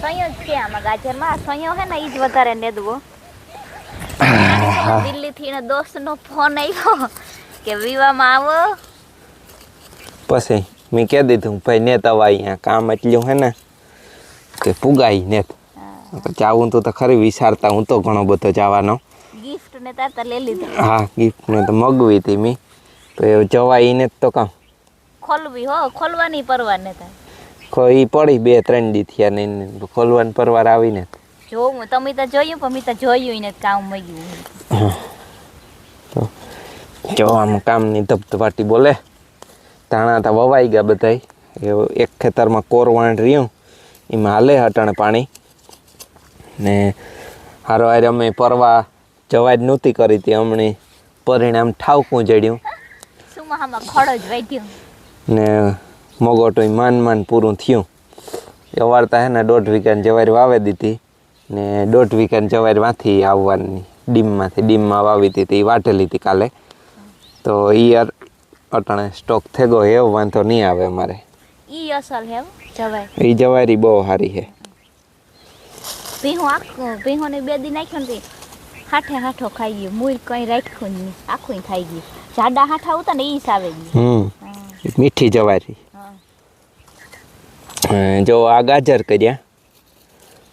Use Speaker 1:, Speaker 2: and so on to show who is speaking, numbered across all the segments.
Speaker 1: સયો જ છે આમાં ગાજરમાં. સયો હે ને ઈ જ વધારે નેદવો. દિલ્હી થી એના દોસ્ત નો ફોન આવ્યો કે વિવામાં આવો.
Speaker 2: પછી મેં કહી દીધું ભાઈ નેતા અહીંયા. કામ એટલું હે ને કે પુગાઈ ને જાવું તો તો ખરી વિચારતા હું તો ઘણો બધો જવાનો.
Speaker 1: ગિફ્ટ ને તાતા લઈ લીધું.
Speaker 2: હા ગિફ્ટ ને તો મગવી હતી મેં. તો એ જવાય ને તો કામ.
Speaker 1: ખોલવી હો ખોલવાની પરવા ને થાય
Speaker 2: કોઈ પડી બે ત્રણ દી થયા ને ખોલવાન પરવાર આવીને.
Speaker 1: જોઉં તમે તો જોયું પણ મેં તો જોયું ને કામ મળ્યું
Speaker 2: જો આમ કામની ધબધબાટી બોલે. ધાણા તો વવાઈ ગયા બધાય. એ એક ખેતરમાં કોરવાણ રહ્યું. એમાં હાલે હટાણે પાણી. ને હારો હારે અમે પરવા જવા જ નહોતી કરી હતી. હમણાં પરિણામ ઠાવકું જડ્યું. ને મગોટો માન માન પૂરું થયું. એ વાર્તા હે ને દોઢ વીઘાની જવારી વાવી દીધી ને દોઢ વીઘાની જવારી વાંથી આવવાની ડીમમાંથી ડીમમાં વાવી હતી એ વાટેલી હતી કાલે. તો એ અટાણે સ્ટોક થઈ ગયો એવો વાંધો નહીં આવે અમારે.
Speaker 1: ઈ અસલ હે જવાય.
Speaker 2: એ જવારી બહુ સારી છે
Speaker 1: ભીહું આખું ભીહોને બે દી નાખ્યો ને હાઠે હાઠો ખાઈ ગયો મૂળ કઈ રાખ્યું નહીં આખું ખાઈ ગયું. જાડા હાઠા ઉતા ને ઈ સાવે ગયું.
Speaker 2: હમ મીઠી જવારી. જો આ ગાજર કર્યા.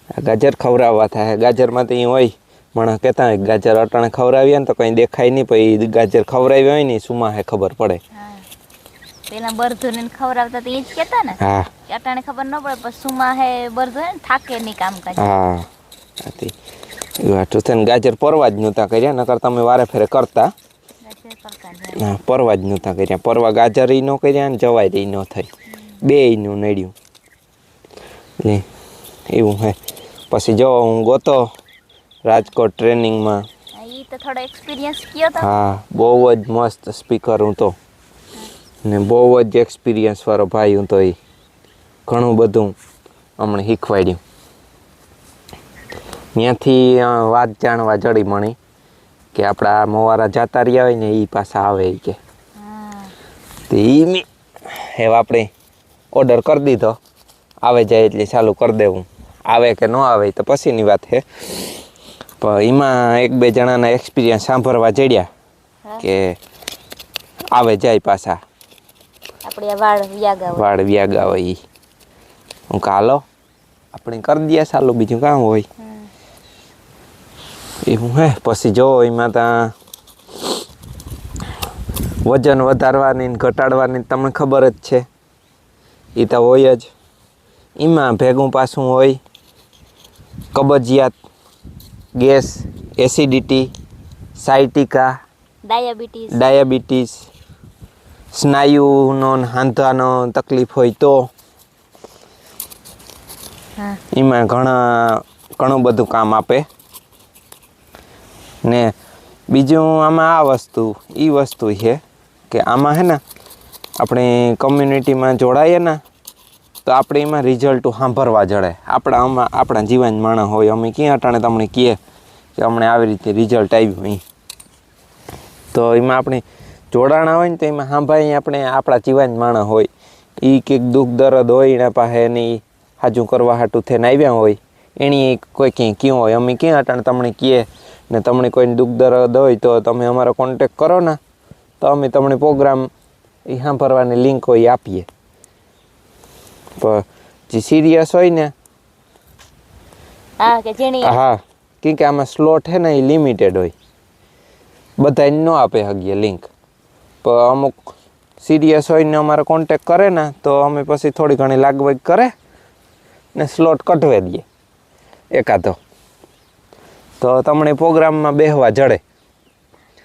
Speaker 2: આ ગાજર ખવડાવવા થાય. ગાજરમાં તો અહીં હોય. પણ કહેતા હોય ગાજર અટાણે ખવડાવીએ ને તો કંઈ દેખાય નહીં પછી ગાજર ખવડાવી હોય ને સુમાહે ખબર પડે.
Speaker 1: હા. પેલા બરધું ને ખવડાવતા તો ઈ જ કેતા ને
Speaker 2: હા.
Speaker 1: અટાણે ખબર ન પડે પણ સુમા હે બરધું હે ને થાકે નહીં કામ કરે
Speaker 2: હા હતી એ થઈને ને ગાજર પરવા જ નહોતા કર્યા નકર તમે વારે ફેરે કરતા. હા પરવા જ નહોતા કર્યા. પરવા ગાજર ન કર્યા ને જવાય ય ન થઈ. બે નું નડ્યું. એટલે એવું હે. પછી જો હું ગોતો રાજકોટ ટ્રેનિંગમાં.
Speaker 1: હા,
Speaker 2: બહુ જ મસ્ત સ્પીકર હું તો. ને બહુ જ એક્સપિરિયન્સ વાળો ભાઈ હું તો એ ઘણું બધું અમને શીખવાડ્યું. ત્યાંથી વાત જાણવા જડી મળી કે આપણા મોવારા જાતા રહ્યા હોય ને એ પાછા આવે કે. તો એ મેં એવા આપણે ઓર્ડર કરી દીધો. આવે જાય એટલે ચાલુ કરી દેવું. આવે કે ન આવે તો પછીની વાત છે. પણ એમાં એક બે જણાના એક્સપિરિયન્સ સાંભળવા જડ્યા કે આવે જાય પાછા.
Speaker 1: આપણે વાળ વ્યાગા હોય
Speaker 2: વાળ વ્યાગા હોય ઈ. હું કાલો આપણે કરી દઈએ સાલું બીજું કામ હોય. એવું હે. પછી જો એમાં ત્યાં વજન વધારવાની ને ઘટાડવાની તમને ખબર જ છે. એ તો હોય જ. એમાં ભેગું પાછું હોય કબજિયાત gas acidity sciatica
Speaker 1: diabetes.
Speaker 2: Diabetes સ્નાયુનો હાંધાનો તકલીફ હોય તો એમાં ઘણા ઘણું બધું કામ આપે. ને બીજું આમાં આ વસ્તુ એ વસ્તુ છે કે આમાં હે ને આપણે કમ્યુનિટીમાં જોડાઈએ ને તો આપણે એમાં રિઝલ્ટ સાંભળવા જડે. આપણા આમાં, આપણા જીવન માણસ હોય, અમે ક્યાં અટાણે તમને કહીએ કે અમને આવી રીતે રિઝલ્ટ આવ્યું અહીં. તો એમાં આપણે જોડાણા હોય ને તો એમાં સાંભળીએ આપણે આપણા જીવન માણસ હોય. એ કંઈક દુઃખ, દર્દ હોય એના પાસે એની હાજુ કરવા હાટું થઈને આવ્યા હોય. એની કોઈ ક્યાંય ક્યાં હોય, અમે ક્યાં અટાણે તમને કહીએ ને તમને કોઈને દુઃખ, દર્દ હોય તો તમે અમારો કોન્ટેક કરો ને. તો અમે તમને પ્રોગ્રામ એ સાંભળવાની લિંક હોય આપીએ. પણ જે સિરિયસ હોય ને
Speaker 1: હા કે જેની
Speaker 2: હા કેમ કે આમાં સ્લોટ છે ને એ લિમિટેડ હોય. બધાને ન આપે હગીએ લિંક પણ અમુક સિરિયસ હોય ને અમારે કોન્ટેક કરે ને તો અમે પછી થોડી ઘણી લાગવગ કરે ને સ્લોટ કટવે દઈએ. એકાદો. તો તમને પ્રોગ્રામમાં બેહવા જડે.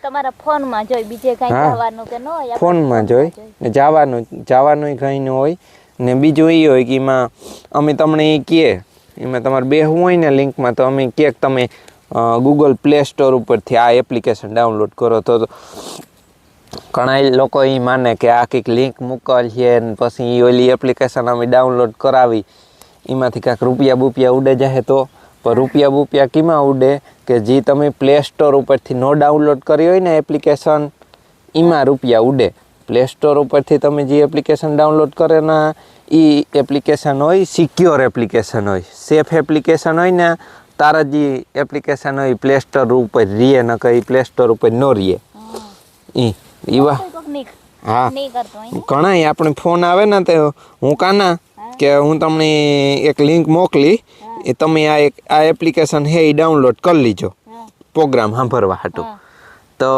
Speaker 1: તમારા ફોનમાં જોઈ બીજે કઈ
Speaker 2: હા.
Speaker 1: જવાનું કે ન હોય
Speaker 2: ફોનમાં જોઈ ને જવાનું જવાનું કંઈ ન હોય. ને બીજું એ હોય કે એમાં અમે તમને એ કહે એમાં તમારે બેહવું હોય ને લિંકમાં તો અમે કે તમે ગૂગલ પ્લે સ્ટોર ઉપરથી આ એપ્લિકેશન ડાઉનલોડ કરો. તો ઘણા લોકો એ માને કે આ કંઈક લિંક મોકલ છે ને પછી એ ઓલી એપ્લિકેશન અમે ડાઉનલોડ કરાવી. એમાંથી કાંઈક રૂપિયા બુપિયા ઉડે જાય તો. પણ રૂપિયા બુપિયા કેમાં ઉડે? કે જે તમે પ્લે સ્ટોર ઉપરથી નો ડાઉનલોડ કરી હોય ને એપ્લિકેશન એમાં રૂપિયા ઉડે. પ્લે સ્ટોર ઉપરથી તમે જે એપ્લિકેશન ડાઉનલોડ કરે ને એ એપ્લિકેશન હોય સિક્યોર એપ્લિકેશન હોય સેફ એપ્લિકેશન હોય ને તારા જે એપ્લિકેશન હોય પ્લે સ્ટોર ઉપર રીએ ન કે પ્લે સ્ટોર ઉપર ન રીએ. ઈ ઈવા હા. ઘણા આપણે ફોન આવે ને તે હું કાના કે હું તમને એક લિંક મોકલી એ તમે આ એક આ એપ્લિકેશન હે એ ડાઉનલોડ કરી લીજો. પ્રોગ્રામ સાંભળવા હાટું. તો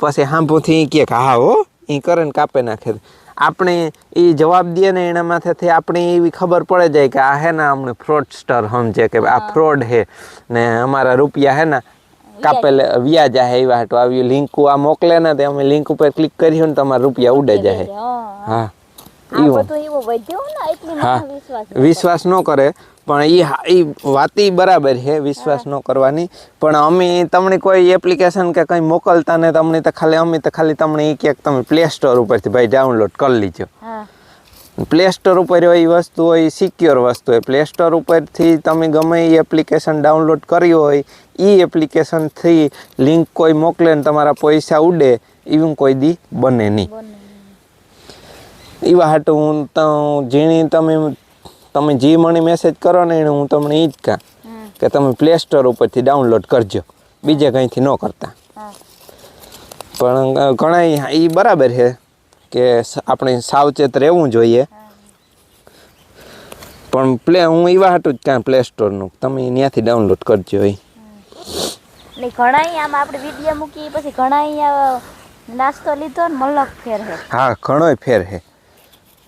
Speaker 2: પછી સાંભળથી કહે કે હા હો એ કરે ને કાપે નાખે. આપણે એ જવાબ દઈએ ને એના માથેથી આપણે એવી ખબર પડે જાય કે આ હે ને અમને ફ્રોડસ્ટર સમજે કે આ ફ્રોડ હે ને અમારા રૂપિયા હે ને કાપેલે વ્યાજ આ એવા હાટું. આવી લિંક આ મોકલે ને તે અમે લિંક ઉપર ક્લિક કર્યું ને તમારા રૂપિયા ઉડે જાય.
Speaker 1: હા.
Speaker 2: એવું હા
Speaker 1: વિશ્વાસ
Speaker 2: ન કરે. પણ એ એ વાત બરાબર છે વિશ્વાસ ન કરવાની. પણ અમે તમને કોઈ એપ્લિકેશન કે કંઈ મોકલતા ને તમને તો ખાલી અમે તો ખાલી તમને એ ક્યાંક તમે પ્લે સ્ટોર ઉપરથી ભાઈ ડાઉનલોડ કરી લીજો. પ્લે સ્ટોર ઉપર એ વસ્તુ હોય સિક્યોર વસ્તુ હોય. પ્લે સ્ટોર ઉપરથી તમે ગમે એ એપ્લિકેશન ડાઉનલોડ કર્યું હોય એ એપ્લિકેશનથી લિંક કોઈ મોકલે ને તમારા પૈસા ઉડે એવું કોઈ દી બને નહીં. એવા હાટું હું તો જેની તમે તમે જે મને મેસેજ કરો ને એને હું તમને એ જ કહા કે તમે પ્લે સ્ટોર ઉપરથી ડાઉનલોડ કરજો. બીજે કંઈથી ન કરતા. પણ ઘણા એ બરાબર છે કે આપણે સાવચેત રહેવું જોઈએ. પણ પ્લે હું એવા હાટું જ કાં પ્લે સ્ટોરનું તમે ત્યાંથી ડાઉનલોડ કરજો એ
Speaker 1: ઘણા આમ આપણે વીડિયો મૂકી પછી ઘણા નાસ્તો લીધો ને મલક ફેર હે
Speaker 2: હા ઘણોય ફેર છે.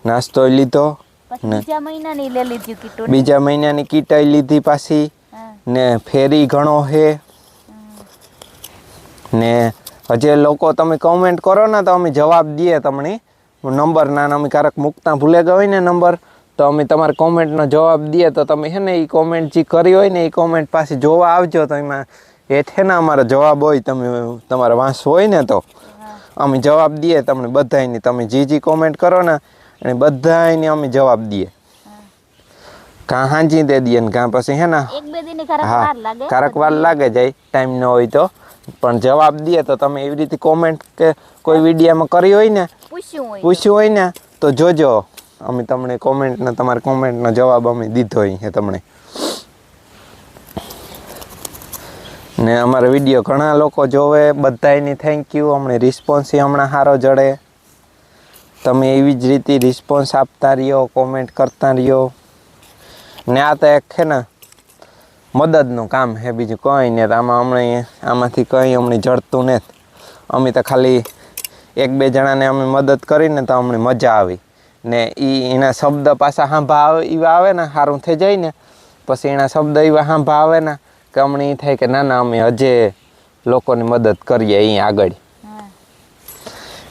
Speaker 2: નાસ્તો લીધો
Speaker 1: બીજા મહિનાની લઈ લીધી કીટું
Speaker 2: બીજા મહિનાની કીટાઈ લીધી પાછી ને ફેરી ઘણો છે ને હજે લોકો તમે કોમેન્ટ કરો ને તો અમે જવાબ દઈએ તમને. નંબર ના અમે ક્યારેક મૂકતા ભૂલે ગયા હોય ને નંબર તો અમે તમારા કોમેન્ટનો જવાબ દઈએ. તો તમે છે ને એ કોમેન્ટ જે કરી હોય ને એ કોમેન્ટ પાછી જોવા આવજો તો એમાં એ છે ને અમારો જવાબ હોય તમે તમારા વાંસ હોય ને તો. અમે જવાબ દઈએ તમને બધાની તમે જે જે કોમેન્ટ કરો ને એને બધાયને અમે જવાબ દઈએ. કાં હાંજી દે દઈએ ને કાં પછી હે ને હા કારક વાર લાગે જાય ટાઈમ ન હોય તો. પણ જવાબ દઈએ તો તમે એવી રીતે કોમેન્ટ કે કોઈ વિડીયામાં કરી હોય ને
Speaker 1: પૂછ્યું હોય તો.
Speaker 2: પૂછ્યું હોય ને તો જોજો. અમે તમને કોમેન્ટનો તમારા કોમેન્ટનો જવાબ અમે દીધો હોય તમને. ને અમારો વીડિયો ઘણા લોકો જોવે બધાની થેન્ક યુ અમને રિસ્પોન્સ હમણાં સારો જડે. તમે એવી જ રીતે રિસ્પોન્સ આપતા રહ્યો કોમેન્ટ કરતા રહ્યો. ને આ તો એક છે ને મદદનું કામ છે, બીજું કંઈ નહીં. આમાં હમણાં આમાંથી કંઈ અમને જડતું નથી. અમે તો ખાલી એક બે જણાને અમે મદદ કરીને તો અમને મજા આવી. ને એ એના શબ્દ પાછા સાંભા આવે એવા આવે ને સારું થઈ જાય ને, પછી એના શબ્દ એવા સાંભા આવે ને, કે અમને એ થાય કે ના ના, અમે હજે લોકોની મદદ કરીએ અહીં આગળ.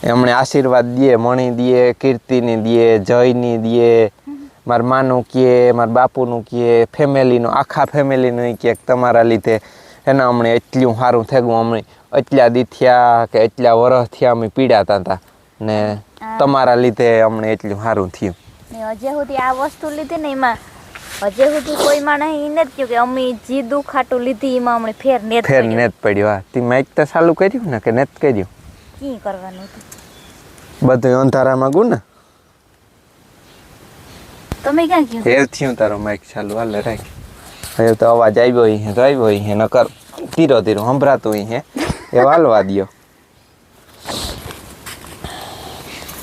Speaker 2: એમણે આશીર્વાદ દે મણી દે કીર્તિની દે જયની દે મારા માનું કહે મારા બાપુનું કહે ફેમિલીનું આખા ફેમિલીનું કહે તમારા લીધે. એના હમણે એટલું સારું થઈ ગયું અમને એટલા દી થયા કે એટલા વર્ષ થયા અમે પીડાતા હતા. ને તમારા લીધે અમને એટલું સારું થયું.
Speaker 1: ને હજે સુધી આ વસ્તુ લીધી ને એમાં હજે સુધી કોઈ માણસ એ નથી કહ્યું કે અમે જે દુખાટું લીધી એમાં અમને ફેર નેત
Speaker 2: ફેર. નેત પડ્યું. હા તે મેં તો ચાલુ કર્યું ને કે નેત કર્યું?
Speaker 1: કી કરવાનું હતું.
Speaker 2: બધું અંધારામાં ગું ને?
Speaker 1: તમે ક્યાં ગયો?
Speaker 2: હેર થયું તારો માઇક ચાલુ. હાલે રાખ. હવે તો અવાજ આવ્યો અહીં તો આવ્યો હે નકર ધીરો ધીરો સંભળાતું હે. એ વાલવા દ્યો.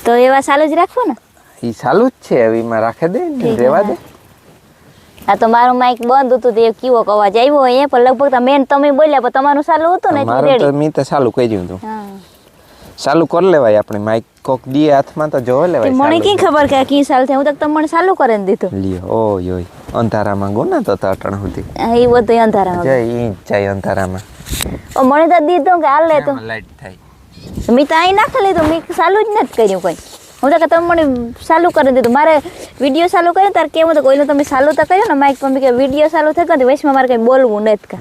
Speaker 1: તો એવા ચાલુ જ રાખવું ને?
Speaker 2: એ ચાલુ જ છે હવે એમાં રાખે દે ને રેવા દે.
Speaker 1: આ તો મારું માઇક બંધ હતું તો કીવો અવાજ આવ્યો એ પણ લગભગ મેન તમે બોલ્યા પણ તમારું ચાલુ હતું ને
Speaker 2: મારું તો મેં તો ચાલુ કર્યું તું
Speaker 1: હા.
Speaker 2: ચાલુ કરી લેવાય આપણે. માઈક કોક દી હાથમાં તો જોવે લેવાય
Speaker 1: મને
Speaker 2: ચાલુ.
Speaker 1: કી ખબર કે કી સાલ થાય હું તો તમને ચાલુ કરીને દીધું.
Speaker 2: લ્યો ઓય ઓય. અંધારામાં ગો ને તો તો અટણ સુધી.
Speaker 1: હા, એ બધું અંધારામાં
Speaker 2: જય ઈ જાય અંધારામાં.
Speaker 1: ઓ, મને તો દીધું કે હાલ લે તો.
Speaker 2: લાઈટ થાય.
Speaker 1: મેં તો અહીં નાખી લીધું મેં ચાલુ જ નથી કર્યું કોઈ. હું તો કે તમે મને ચાલુ કરી દીધું. મારે વીડિયો ચાલુ કર્યો તારે કેવું તો કોઈને તમે ચાલુ તો કહ્યું ને માઇક પર મેં કે વીડિયો ચાલુ થઈ ગયો તો વચમાં મારે કંઈ બોલવું નથી કે.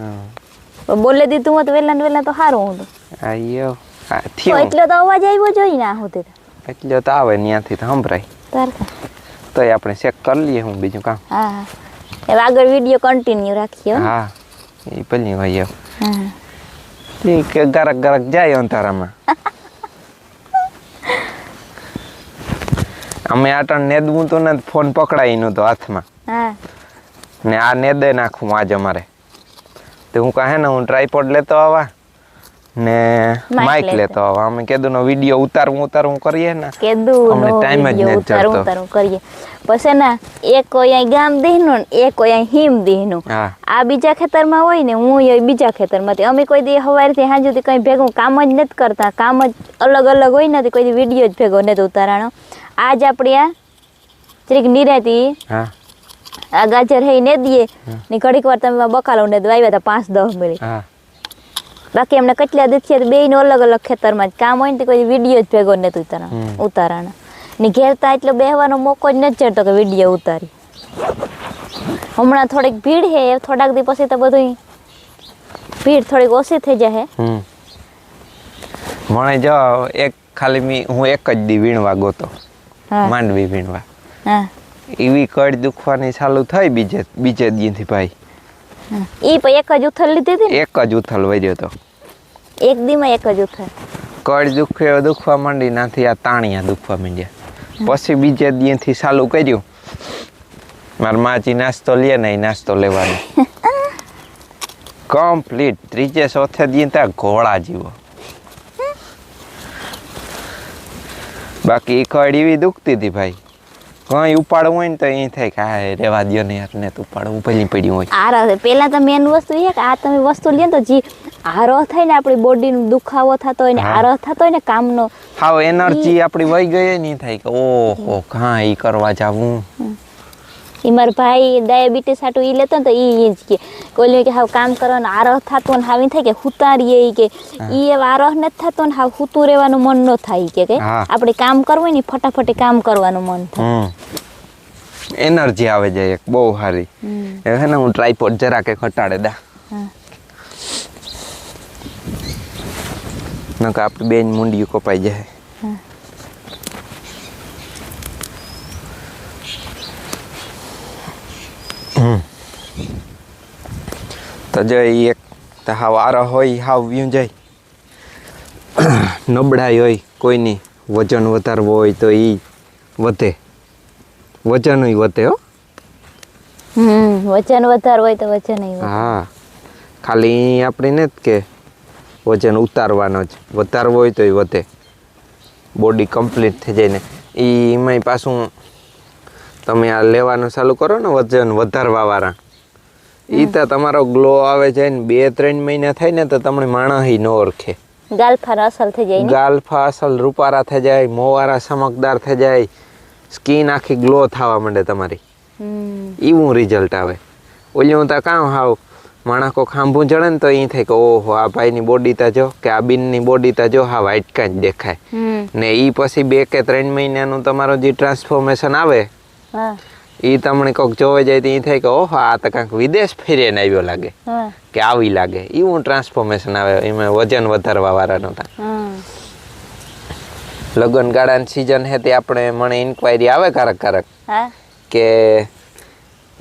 Speaker 1: બોલે દીધું હોત વહેલા ને વહેલા તો સારું હું તો
Speaker 2: થયું
Speaker 1: એટલો તો અવાજ આવ્યો જોઈ ના હોતે
Speaker 2: એટલે તો આવે ત્યાંથી તો સંભળાય.
Speaker 1: તો
Speaker 2: તોય આપણે ચેક કરી લઈએ હું બીજું કામ.
Speaker 1: હા હવે આગળ વીડિયો કન્ટિન્યુ રાખીએ હા.
Speaker 2: એ ભલે ભાઈ
Speaker 1: હા.
Speaker 2: એ કે ગરક ગરક જાય અંધારામાં. અમે આટણ નેદવું તો ને ફોન પકડાઈ તો હાથમાં.
Speaker 1: હા.
Speaker 2: ને આ નેદે નાખું આજ અમારે. તો હું કહે ને હું ટ્રાયપોડ લેતો આવા. ને માઇક
Speaker 1: લેતો.
Speaker 2: લેતો. અમે ને વીડિયો ઉતારવું ઉતારવું કરીએ ને
Speaker 1: કેદું
Speaker 2: અમને
Speaker 1: નો
Speaker 2: જ નથી
Speaker 1: ઉતારું
Speaker 2: જડતો.
Speaker 1: ઉતારું કરીએ. પછી ને એક કોઈ અહીં ગામ દેહનું ને એક કોઈ અહીં હિમ દેહનું. આ બીજા ખેતરમાં હોય ને હું એ બીજા ખેતરમાંથી. અમે કોઈ દી સવારથી સાંજ સુધી કંઈ ભેગું કામ જ નથી કરતા. કામ જ અલગ અલગ હોય નથી કોઈ દી વીડિયો જ ભેગો નથી ઉતારાણો. આજ આપણે આ ત્રીક નિરાતી
Speaker 2: હા.
Speaker 1: આ ગાજર હે ને દઈએ ને ઘડીક વાર તમે બકાલો ને આવ્યા હતા પાંચ દસ મિનિટ બાકી એમને કેટલા દીથી બે નો અલગ અલગ ખેતરમાં જ કામ હોય ને કોઈ વીડિયો જ ભેગો નથી ઉતારા ઉતારાના ને ઘેરતા એટલો બેહવાનો મોકો જ નથી જડતો કે વીડિયો ઉતારી. હમણાં થોડીક ભીડ હે થોડાક દી પછી તો બધું ભીડ થોડીક ઓછી થઈ જાય
Speaker 2: હમ. મને જો એક ખાલી મી હું એક જ દી વીણવા ગોતો માંડવી વીણવા.
Speaker 1: હા.
Speaker 2: એવી કડ દુખવાની ચાલુ થઈ બીજે બીજે દીથી ભાઈ.
Speaker 1: ઈ પણ એક જ ઉથલ લીધી હતી
Speaker 2: એક જ ઉથલ વર્યો તો.
Speaker 1: એક દીમાં એક જ ઉથલ.
Speaker 2: કડ દુખે દુખવા માંડી નાથી આ તાણિયા દુખવા માંડ્યા. પછી બીજે દીથી ચાલુ કર્યું. મારા માજી નાસ્તો લે ને નાસ્તો લેવાનો. કમ્પ્લીટ ત્રીજે ચોથે દી ત્યાં ઘોડા જીવો. બાકી કડ એવી દુખતી હતી ભાઈ. કંઈ ઉપાડવું હોય ને તો એ થાય કે હા રેવા દો ને યાર ને તો ઉપાડવું ભલી પડ્યું હોય.
Speaker 1: આ છે પહેલા તો મેન વસ્તુ એ કે આ તમે વસ્તુ લે ને તો જે આરો થાય ને આપણી બોડીનો દુખાવો થતો હોય ને
Speaker 2: હા.
Speaker 1: આરો થતો હોય ને કામનો
Speaker 2: હાવ એનર્જી આપણી વહી ગઈ નહીં થાય કે ઓહો કાં એ કરવા જાવું?
Speaker 1: એ મારા ભાઈ ડાયાબિટીસ હાટું એ લેતો ને તો એ જ કે કોઈ કે હાવ કામ કરવાનો આરહ થતો ને હાવી થાય કે હુતારીએ કે એ એવો આરહ નથી થતો ને હાવ હુતું રહેવાનું મન ન થાય કે કે આપણે કામ કરવું ને ફટાફટ કામ કરવાનું મન થાય.
Speaker 2: એનર્જી આવે જાય એક બહુ સારી. હે ને હું ટ્રાયપોડ જરા કે ઘટાડે દા. નકા આપણે બેન મુંડિયું કપાઈ જાય. તો જો એક તો હાવ આરો હોય હાવ વ્યું જાય નબળાઈ હોય કોઈની વજન વધારવું હોય તો એ વધે. વજન વધે હો.
Speaker 1: હમ વજન વધારવું હોય તો વજન
Speaker 2: હા. ખાલી આપણે ને જ કે વજન ઉતારવાનો જ. વધારવો હોય તો એ વધે. બોડી કમ્પ્લીટ થઈ જાય ને. એમાંય પાછું તમે આ લેવાનું ચાલુ કરો ને વજન વધારવા એ તો તમારો ગ્લો આવે છે ને બે ત્રણ મહિના થાય ને તો તમને માણસ ન ઓળખે.
Speaker 1: ગાલફા અસલ થઈ જાય
Speaker 2: ગાલફા અસલ રૂપારા થઈ જાય મોવારા ચમકદાર થઈ જાય સ્કિન આખી ગ્લો થવા માંડે તમારી. એવું રિઝલ્ટ આવે. ઓલું તો કામ હાવ માણકો ખાંભું ચડે ને તો એ થાય કે ઓહો આ ભાઈની બોડી તા જો કે આ બિનની બોડી તા જો હા વાઇટ કાંઈ જ દેખાય. ને એ પછી બે કે ત્રણ મહિનાનું તમારું જે ટ્રાન્સફોર્મેશન આવે
Speaker 1: હા.
Speaker 2: એ તમને કોઈક જોવા જાય તો એ થાય કે ઓહો આ તો કાંઈક વિદેશ ફેરીને આવ્યો લાગે. કે આવી લાગે. એવું ટ્રાન્સફોર્મેશન આવે એમાં વજન વધારવા વાળા
Speaker 1: હા.
Speaker 2: લગ્ન ગાળાની સિઝન હે તે આપણે મને ઇન્ક્વાયરી આવે કારક કારક. કે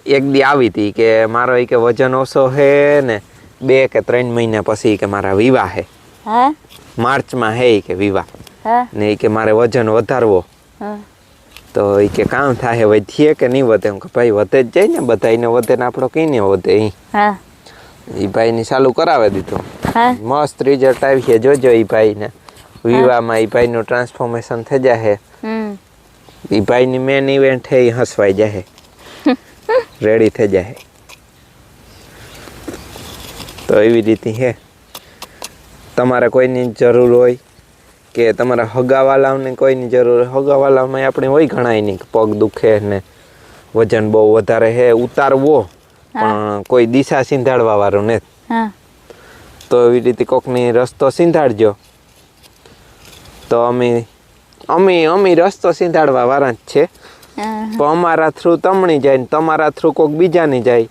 Speaker 2: એક દી આવી હતી કે મારો ઈ કે વજન ઓછો હે ને બે કે ત્રણ મહિના પછી કે મારા વિવાહ હે. માર્ચમાં હે કે વિવાહ. ને કે મારે વજન વધારવો. તો એ કે કામ થાય વધીએ કે નહીં વધે? હું કે ભાઈ વધે જ જાય ને બધાને વધે ને આપણો કઈ નહીં વધે ઈ.
Speaker 1: હા.
Speaker 2: એ ભાઈની ચાલુ કરાવી દીધું. મસ્ત રિઝલ્ટ આવી છે જોજો એ ભાઈને. વિવાહમાં એ ભાઈ નું ટ્રાન્સફોર્મેશન થઈ જાય
Speaker 1: હમ.
Speaker 2: ભાઈ ભાઈની મેન ઇવેન્ટ છે એ હસવાઈ જાય રેડી થઈ જાય તો એવી રીતે હે. તમારે કોઈની જરૂર હોય કે તમારા હગાવાલાઓને કોઈની જરૂર હગાવાલામાં આપણે હોય ઘણા નહીં. પગ દુખે ને વજન બહુ વધારે હે ઉતારવો. પણ કોઈ દિશા સિંધાડવા વાળું ને. તો એવી રીતે કોકની રસ્તો સિંધાડજો. તો અમે અમે અમે રસ્તો સિંધાડવા વાળા જ છે.
Speaker 1: તો
Speaker 2: પણ અમારા થ્રુ તમણી જાય ને તમારા થ્રુ કોક બીજાની જાય.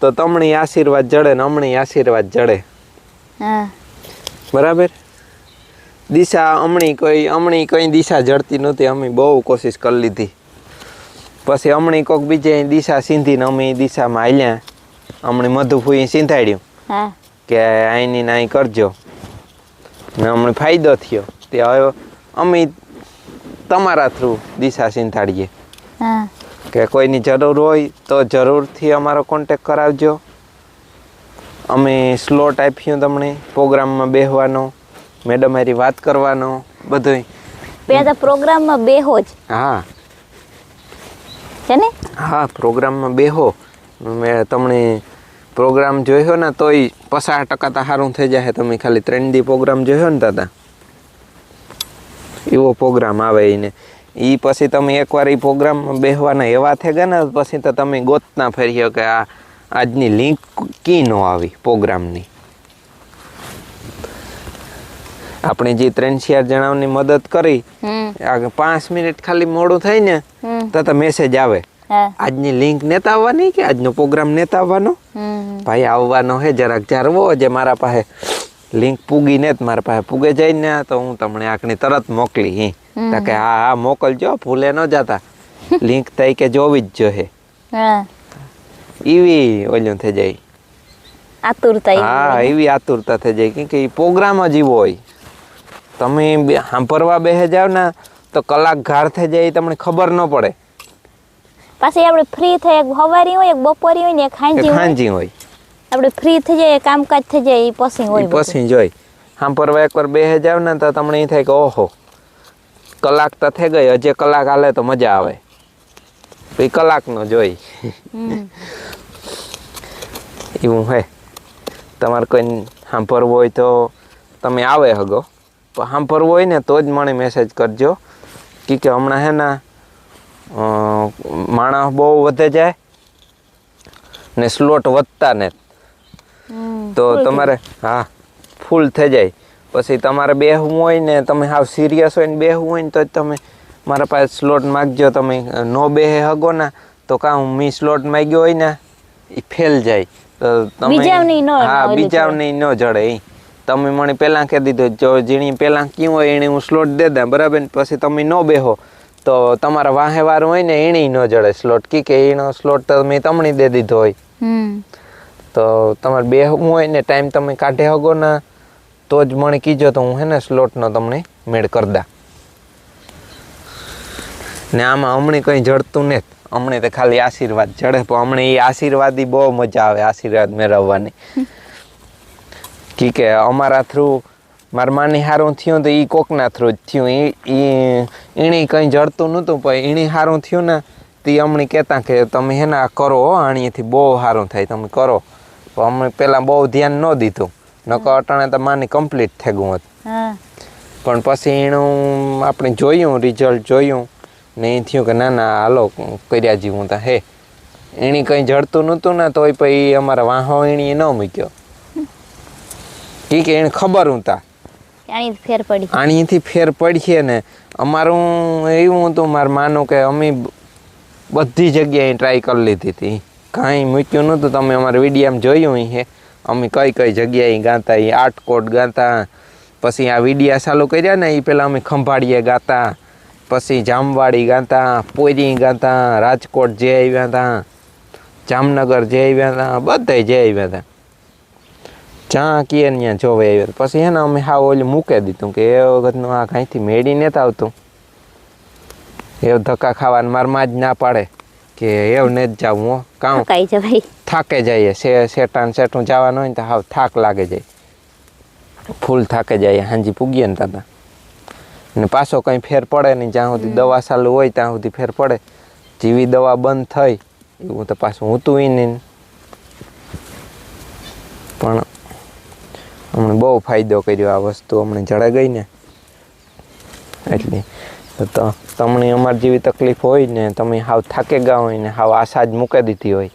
Speaker 2: તો તમણી આશીર્વાદ જડે ને અમણી આશીર્વાદ જડે.
Speaker 1: હા.
Speaker 2: બરાબર? દિશા હમણી કોઈ હમણી કંઈ દિશા જડતી નહોતી. અમે બહુ કોશિશ કરી લીધી. પછી હમણી કોક બીજે દિશા સીંધીને અમે દિશામાં હાલ્યા. હમણાં મધુફૂઈ સિંધાડ્યું કે અહીંની ને અહીં કરજો. ને હમણાં ફાયદો થયો. તે હવે અમે તમારા થ્રુ દિશા સિંધાડીએ. કે કોઈની જરૂર હોય તો જરૂરથી અમારો કોન્ટેક કરાવજો. અમે સ્લોટ આપ્યું તમને પ્રોગ્રામમાં બેસવાનો મેડમ હારી વાત કરવાનો બધું
Speaker 1: પેલા તો પ્રોગ્રામમાં બેહો જ.
Speaker 2: હા.
Speaker 1: છે ને?
Speaker 2: હા પ્રોગ્રામમાં બેહો. મેં તમને પ્રોગ્રામ જોયો ને તોય પચાસ ટકા તો સારું થઈ જાય તમે ખાલી ત્રણ દી પ્રોગ્રામ જોયો ને દાદા? એવો પ્રોગ્રામ આવે એને. એ પછી તમે એકવાર એ પ્રોગ્રામમાં બેહવાના એવા થઈ ગયા ને પછી તો તમે ગોતના ફર્યો કે આ આજની લિંક કી ન આવી પ્રોગ્રામની? આપણે જે ત્રણ ચાર જણાની મદદ કરી પાંચ મિનિટ ખાલી મોડું થાય ને તો મેસેજ આવે. આજની લિંક નેતા આવવાની કે આજનો પ્રોગ્રામ નેતા આવવાનો ભાઈ આવવાનો હે જરાક જારવો જે મારા પાસે લિંક પૂગી ને જ મારા પાસે પૂગે જાય ને તો હું તમને આકની તરત મોકલી હી. કે હા હા મોકલજો ભૂલે ન જતા. લિંક થઈ કે જોવી જ જોઈએ
Speaker 1: હા.
Speaker 2: એવી ઓલું થઈ જાય.
Speaker 1: આતુરતા
Speaker 2: હા એવી આતુરતા થઈ જાય. કે પ્રોગ્રામ જ એવો હોય. તમે સાંભળવા બેસે જાવ ને તો કલાક ઘાર થઈ જાય એ તમને ખબર ન પડે.
Speaker 1: પાછી આપણે ફ્રી થઈ એક હવારી હોય એક બપોરી હોય ને એક
Speaker 2: કે
Speaker 1: હાંજી હોય. આપણે ફ્રી થઈ જાય કામકાજ થઈ જાય એ પછી હોય
Speaker 2: પછી જોઈ સાંભળવા એકવાર બેસે જાવ ને તો તમને એ થાય કે ઓહો કલાક તો થઈ ગઈ હજે કલાક હાલે તો મજા આવે. પછી કલાકનો જોઈ એવું હે. તમારે કોઈ સાંભળવું હોય તો તમે આવે હગો. સાંભળવું હોય ને તો જ મને મેસેજ કરજો. કે કે હમણાં હે ને માણસ બહુ વધે જાય ને સ્લોટ વધતા ને તો તમારે હા ફૂલ થઈ જાય. પછી તમારે બેહવું હોય ને તમે હાવ સિરિયસ હોય ને બેહવું હોય ને તો જ તમે મારા પાસે સ્લોટ માગજો. તમે નો બેહે હગો ના તો કાં હું મી સ્લોટ માગ્યો હોય ને એ ફેલ જાય. તો તમે હા
Speaker 1: ઓલી
Speaker 2: બીજાવની ન જડે ઈ. તમે મને પહેલાં કહી દીધો જો જીણી પહેલાં કયું હોય એને હું સ્લોટ દે દઉં બરાબર? પછી તમે ન બેહો તો તમારા વાહે વાર હોય ને એણે ન જડે સ્લોટ કી કે એનો સ્લોટ તો મેં તમને દે દીધો હોય. તો તમારે બેહવું હોય ને ટાઈમ તમે કાઢે હગો ને તો જ મને કીજો તો હું હે ને સ્લોટનો તમને મેળ કરી દા. ને આમાં હમણે કંઈ જડતું નથી. હમણે તો ખાલી આશીર્વાદ જડે પણ હમણે એ આશીર્વાદી બહુ મજા આવે આશીર્વાદ મેળવવાની. કી કે અમારા થ્રુ મારા માની હારું થયું તો એ કોકના થ્રુ જ થયું. એ એણે કંઈ જડતું નહોતું પણ એણે સારું થયું ને તે અમને કહેતા કે તમે હેના કરો હો, આણીએથી બહુ સારું થાય તમે કરો. પણ અમને પહેલાં બહુ ધ્યાન ન દીધું. નકર અટાણે તો માની કમ્પ્લીટ થઈ ગયું હતું. પણ પછી એનું આપણે જોયું રિઝલ્ટ જોયું ને એ થયું કે ના ના હાલો કર્યા જીવું તા હે. એણે કંઈ જડતું નહોતું ને તોય પછી અમારા વાહો એણીએ ન મૂક્યો. ઈ કે એને ખબર હતા
Speaker 1: ફેર પડી.
Speaker 2: આણીથી ફેર પડીએ ને અમારું એવું હતું મારું માનું કે અમે બધી જગ્યાએ ટ્રાય કરી લીધી હતી. કાંઈ મૂક્યું નહોતું તમે અમારા વિડીયામાં જોયું અહીં હે અમે કઈ કઈ જગ્યાએ ગાતા એ આટકોટ ગાતા પછી આ વિડીયા ચાલુ કર્યા ને એ પહેલાં અમે ખંભાળીએ ગાતા પછી જામવાડી ગાતા પોરી ગાતા રાજકોટ જે આવ્યા હતા જામનગર જે આવ્યા હતા બધાય જે આવ્યા હતા. જ્યાં કીએ ત્યાં જોવે આવ્યો પછી એને અમે હા ઓલું મૂકી દીધું કે એ વખતનું આ કાંઈથી મેળી નથી આવતું. એવું ધક્કા ખાવાનું મારમાં જ ના પાડે કે એવું ને જ જાવું હો
Speaker 1: કામ
Speaker 2: થાકે જઈએ સે સેટાન સેટું જવાનું હોય ને તો હાવ થાક લાગે જાય. ફૂલ થાકે જાય હાંજી પૂગીએ ને તાતા. ને પાછો કંઈ ફેર પડે નહીં જ્યાં સુધી દવા ચાલુ હોય ત્યાં સુધી ફેર પડે. જેવી દવા બંધ થઈ એવું તો પાછું હું ય નહીં. પણ અમને બહુ ફાયદો કર્યો આ વસ્તુ અમને જળે ગઈ ને એટલે તો તમને અમારી જેવી તકલીફ હોય ને તમે હાવ થાકે ગયા હોય ને હાવ આશા જ મૂકી દીધી હોય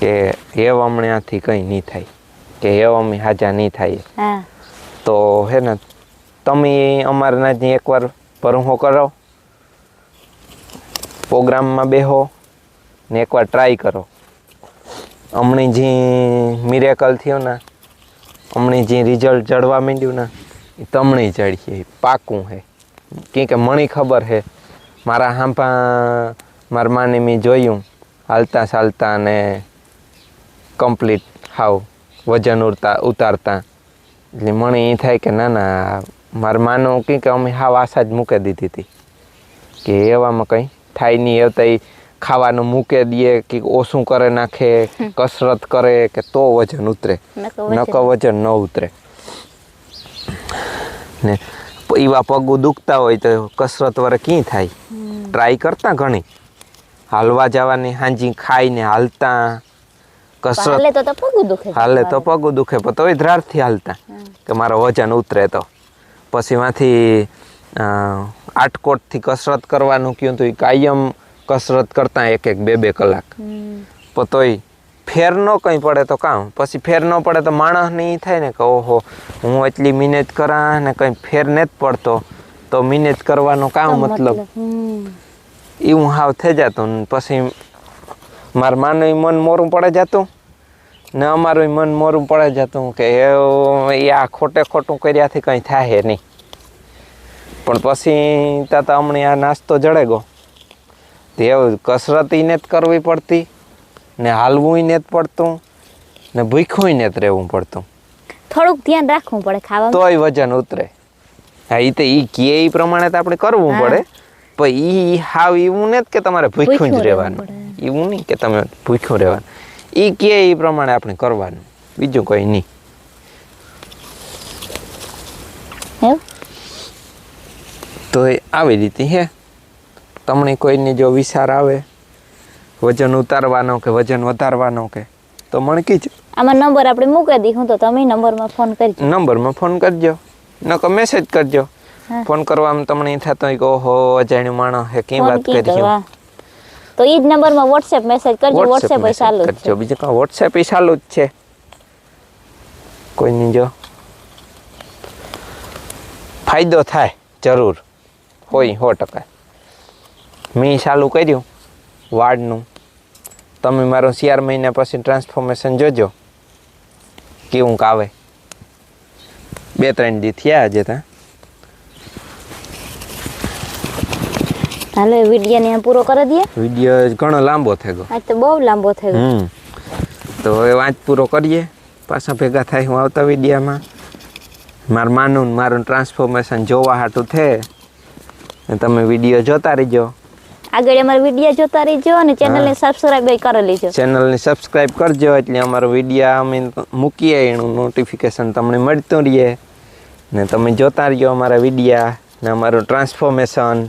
Speaker 2: કે હેવ અમને આથી કંઈ નહીં થાય કે એવ અમે હાજા નહીં થાય. તો હે ને તમે અમારના ત્યાં એકવાર ભરહો કરો પ્રોગ્રામમાં બેહો ને એકવાર ટ્રાય કરો. હમણાં જે મિરેકલ થયો ને હમણાં જે રિઝલ્ટ જડવા માંડ્યું ને, એ તમને જડીએ પાકું હે કેમ કે મને ખબર હે મારા હાંપા મારા માને મેં જોયું, હાલતા ચાલતા ને કમ્પ્લીટ હાવ વજન ઉડતા, ઉતારતા. એટલે મને એ થાય કે ના ના, મારા માનો કે અમે હાવ આશા જ મૂકી દીધી હતી. કે એવામાં કંઈ થાય નહીં એ તો ખાવાનું મૂકે દે કે ઓછું કરે નાખે કસરત કરે કે તો વજન ઉતરે.
Speaker 1: નકર વજન.
Speaker 2: ન ઉતરે. ને એવા પગું દુખતા હોય તો કસરત વરે ક્યાં થાય? ટ્રાય કરતા ઘણી. હાલવા જવાની હાંજી ખાઈને હાલતા. કસરત
Speaker 1: હાલે તો પગું દુખે
Speaker 2: હાલે તો
Speaker 1: સવારે.
Speaker 2: પગ દુખે પણ તોય ધ્રારથી હાલતા. કે મારો વજન ઉતરે તો. પછી માંથી આટકોટથી કસરત કરવાનું કહ્યું તો એ કાયમ કસરત કરતા એક એક બે બે કલાક. પણ તોય ફેર ન કંઈ પડે તો કામ પછી ફેર ન પડે તો માણસને એ થાય ને કે ઓહો હું એટલી મહેનત કરા ને કંઈ ફેર ને જ પડતો. તો મહેનત કરવાનો કામ મતલબ?
Speaker 1: એ
Speaker 2: એવું હાવ થઈ જતો ને પછી મારા માનું મન મોરું પડે જતું ને અમારું મન મોરું પડે જતું કે એ એ આ ખોટે ખોટું કર્યાથી કંઈ થાય નહીં. પણ પછી ત્યાં તો હમણાં આ નાસ્તો જડે ગયો. તે કસરત ઈને જ કરવી પડતી ને હાલવું ને જ પડતું ને ભૂખ્યું ને જ રહેવું પડતું.
Speaker 1: થોડુંક ધ્યાન રાખવું પડે ખાવા
Speaker 2: તોય વજન ઉતરે. હા એ તો એ કહે એ પ્રમાણે તો આપણે કરવું પડે. પણ એ હાવ એવું ને કે તમારે ભૂખ્યું જ રહેવાનું. એવું નહીં કે તમે ભૂખ્યું રહેવાનું. એ કહે એ પ્રમાણે આપણે કરવાનું. બીજું કંઈ નહીં. તો આવી રીતે હે. તમને કોઈને જો વિચાર આવે વજન ઉતારવાનો કે વજન વધારવાનો કે તો મને કીજો
Speaker 1: આમાં નંબર આપણે મૂકી દીધું તો તમે નંબરમાં ફોન કરજો.
Speaker 2: નંબરમાં ફોન કરજો. નકર મેસેજ કરજો.
Speaker 1: હા.
Speaker 2: ફોન કરવામાં તમને થતો કે ઓહો અજાણ્યું માણસ હે કેમ વાત
Speaker 1: કી
Speaker 2: કરી
Speaker 1: તો ઈ જ નંબરમાં વોટ્સએપ મેસેજ કરજો વોટ્સએપ
Speaker 2: message
Speaker 1: ચાલુ જ
Speaker 2: કરજો.
Speaker 1: છે.
Speaker 2: બીજું કાંઈ વોટ્સએપ ઈ ચાલુ જ છે. કોઈની જો ફાયદો થાય જરૂર. હોય સો ટકા. મેં ચાલુ કર્યું વાડનું તમે મારું ચાર મહિના પછી ટ્રાન્સફોર્મેશન જોજો કેવું કાવે. બે ત્રણ દી થયા આજે ત્યાં
Speaker 1: હાલો વિડિયો ને પૂરો કરી દઈએ.
Speaker 2: વીડિયો ઘણો લાંબો થઈ ગયો.
Speaker 1: આજ તો બહુ લાંબો થઈ ગયો.
Speaker 2: તો હવે વાંચ પૂરો કરીએ. પાછા ભેગા થાય હું આવતા વિડિયામાં. મારું માનું મારું ટ્રાન્સફોર્મેશન જોવા હાટું થે તમે વીડિયો જોતા રહીજો.
Speaker 1: આગળ અમારા વીડિયો જોતા રહીજો અને ચેનલને સબસ્ક્રાઇબ કરી લેજો.
Speaker 2: ચેનલને સબસ્ક્રાઈબ કરજો એટલે અમારો વીડિયો અમે મૂકીએ એનું નોટિફિકેશન તમને મળતું રહે. ને તમે જોતા રહ્યો અમારા વિડીયા ને અમારું ટ્રાન્સફોર્મેશન